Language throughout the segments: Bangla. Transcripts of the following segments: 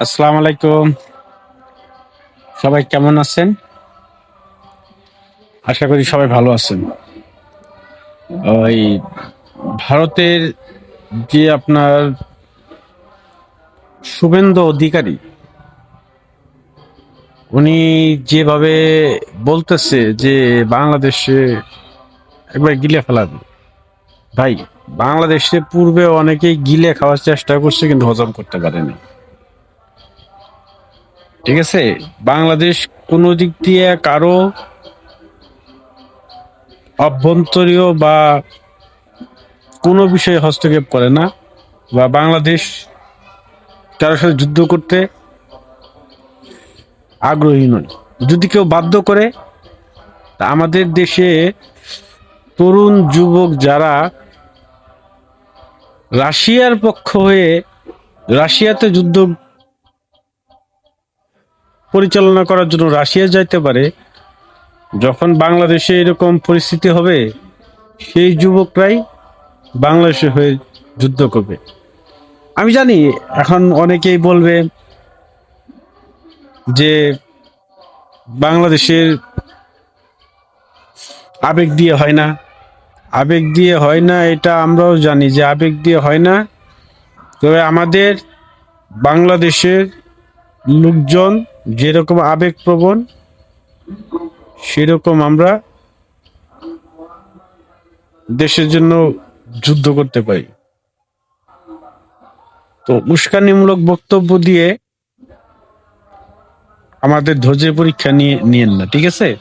আসসালামু আলাইকুম। সবাই কেমন আছেন? আশা করি সবাই ভালো আছেন। ওই ভারতের যে আপনার শুভেন্দু অধিকারী, উনি যেভাবে বলতেছে যে বাংলাদেশে একবার গিলে ফেলাবে ভাই, বাংলাদেশে পূর্বে অনেকেই গিলে খাওয়ার চেষ্টা করছে কিন্তু হজম করতে পারেনি। ঠিক আছে? বাংলাদেশ কোনো দিক দিয়ে কারও অভ্যন্তরীয় বা কোনো বিষয়ে হস্তক্ষেপ করে না বা বাংলাদেশ কারোর সাথে যুদ্ধ করতে আগ্রহী নয়। যদি কেউ বাধ্য করে আমাদের দেশে তরুণ যুবক যারা রাশিয়ার পক্ষ হয়ে রাশিয়াতে যুদ্ধ পরিচালনা করার জন্য রাশিয়া যাইতে পারে, যখন বাংলাদেশে এরকম পরিস্থিতি হবে, সেই যুবকরাই বাংলাদেশে হয়ে যুদ্ধ করবে। আমি জানি, এখন অনেকেই বলবে যে বাংলাদেশের আবেগ দিয়ে হয় না। আবেগ দিয়ে হয় না, এটা আমরাও জানি যে আবেগ দিয়ে হয় না। তবে আমাদের বাংলাদেশের লোকজন যেরকম আবেগপ্রবণ সেরকম আমরা দেশের জন্য যুদ্ধ করতে পারি। তো উস্কানিমূলক বক্তব্য দিয়ে আমাদের ধৈর্যের পরীক্ষা নিয়ে, নিয়েন না, ঠিক আছে?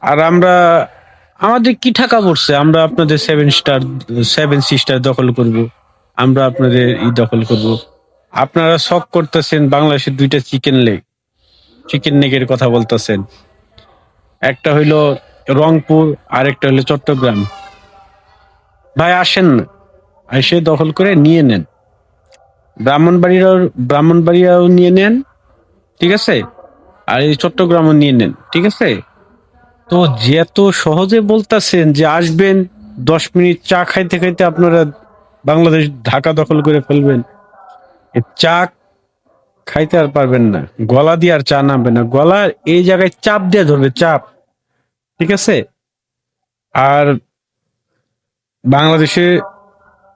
আর আমরা, আমাদের কি টাকা পড়ছে? আমরা আপনাদের সেভেন স্টার সেভেন সিস্টার দখল করব। আমরা আপনাদের ই দখল করব। আপনারা শখ করতেছেন বাংলাদেশের দুইটা চিকেন লেগ চিকেন নেগের কথা বলতেছেন। একটা হইল রংপুর আর একটা হইল চট্টগ্রাম। ভাই, আসেন না। এসে দখল করে নিয়ে নেন। ব্রাহ্মণবাড়িয়াও ব্রাহ্মণবাড়িয়াও নিয়ে নেন, ঠিক আছে? আর এই চট্টগ্রামও নিয়ে নেন, ঠিক আছে? তো যেত সহজে বলতাছেন যে আসবেন, দশ মিনিট চা খাইতে খাইতে আপনারা বাংলাদেশ, ঢাকা দখল করে ফেলবেন। চা খাইতে আর পারবেন না। গলা দিয়ে আর চা নামবে না। গলা এই জায়গায় চাপ দিয়ে ধরবে, চাপ। ঠিক আছে? আর বাংলাদেশে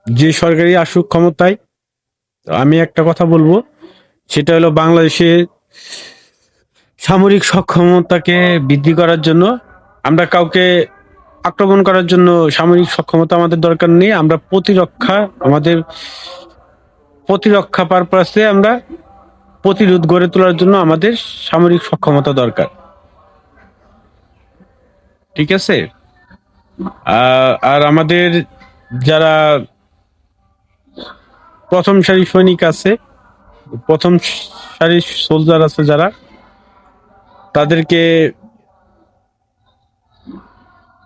যে সরকারি আসুক ক্ষমতায় আমি একটা কথা বলব, সেটা হলো বাংলাদেশে সামরিক সক্ষমতাকে বৃদ্ধি করার জন্য, আমরা কাউকে আক্রমণ করার জন্য সামরিক সক্ষমতা আমাদের দরকার নেই। আমরা প্রতিরক্ষা আমাদের প্রতিরক্ষা পারপাসে আমরা প্রতিরোধ গড়ে তোলার জন্য আমাদের সামরিক সক্ষমতা দরকার। ঠিক আছে? আর আমাদের যারা প্রথম সারি সৈনিক আছে, প্রথম সারির সোলজার আছে যারা, তাদেরকে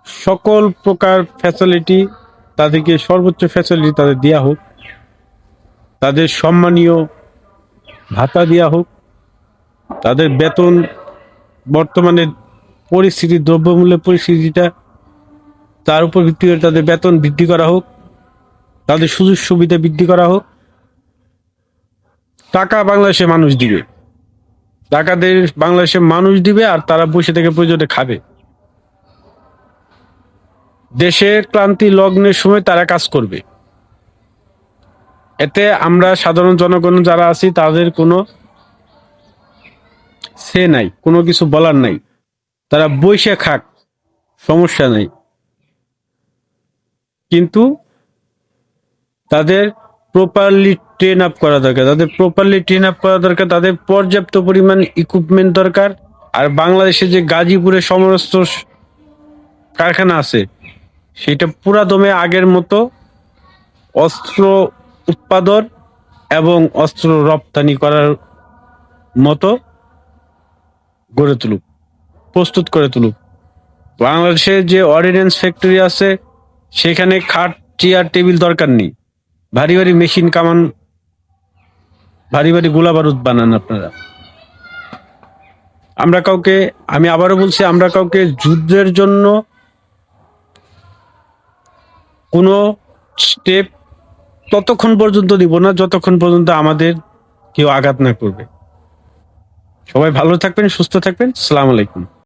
সকল প্রকার ফ্যাসিলিটি তাদেরকে সর্বোচ্চ ফ্যাসিলিটি তাদের দেওয়া হোক। তাদের সম্মানীয় ভাতা দেওয়া হোক, তাদের বেতন, বর্তমানে পরিস্থিতি, দ্রব্যমূল্যের পরিস্থিতিটা, তার উপর ভিত্তি করে তাদের বেতন বৃদ্ধি করা হোক, তাদের সুযোগ সুবিধা বৃদ্ধি করা হোক। টাকা বাংলাদেশে মানুষ দিবে। টাকা দেশ বাংলাদেশে মানুষ দিবে আর তারা বসে থেকে প্রয়োজনে খাবে। দেশের ক্লান্তি, লগ্নের সময় তারা কাজ করবে। এতে আমরা সাধারণ জনগণ যারা আছি, তাদের কোনো সে নাই, কোনো কিছু বলার নাই। তারা বইসে খাক, সমস্যা নাই। কিন্তু তাদের প্রপারলি ট্রেন আপ করা দরকার। তাদের প্রপারলি ট্রেন আপ করা দরকার। তাদের পর্যাপ্ত পরিমাণ ইকুইপমেন্ট দরকার। আর বাংলাদেশে যে গাজীপুরে সমস্ত কারখানা আছে, সেটা পুরা দমে আগের মতো অস্ত্র উৎপাদন এবং অস্ত্র রপ্তানি করার মতো গড়ে তুলুক, প্রস্তুত করে তুলুক। বাংলাদেশে যে অর্ডিন্যান্স ফ্যাক্টরি আছে, সেখানে খাট, চেয়ার, টেবিল দরকার নেই। ভারী ভারী মেশিন কামান, ভারী ভারী গোলা বারুদ বানান আপনারা। আমরা কাউকে, আমি আবারও বলছি, আমরা কাউকে যুদ্ধের জন্য কোনো স্টেপ ততক্ষণ পর্যন্ত দিব না, যতক্ষণ পর্যন্ত আমাদের কেউ আঘাত না করবে। সবাই ভালো থাকবেন, সুস্থ থাকবেন। সালাম আলাইকুম।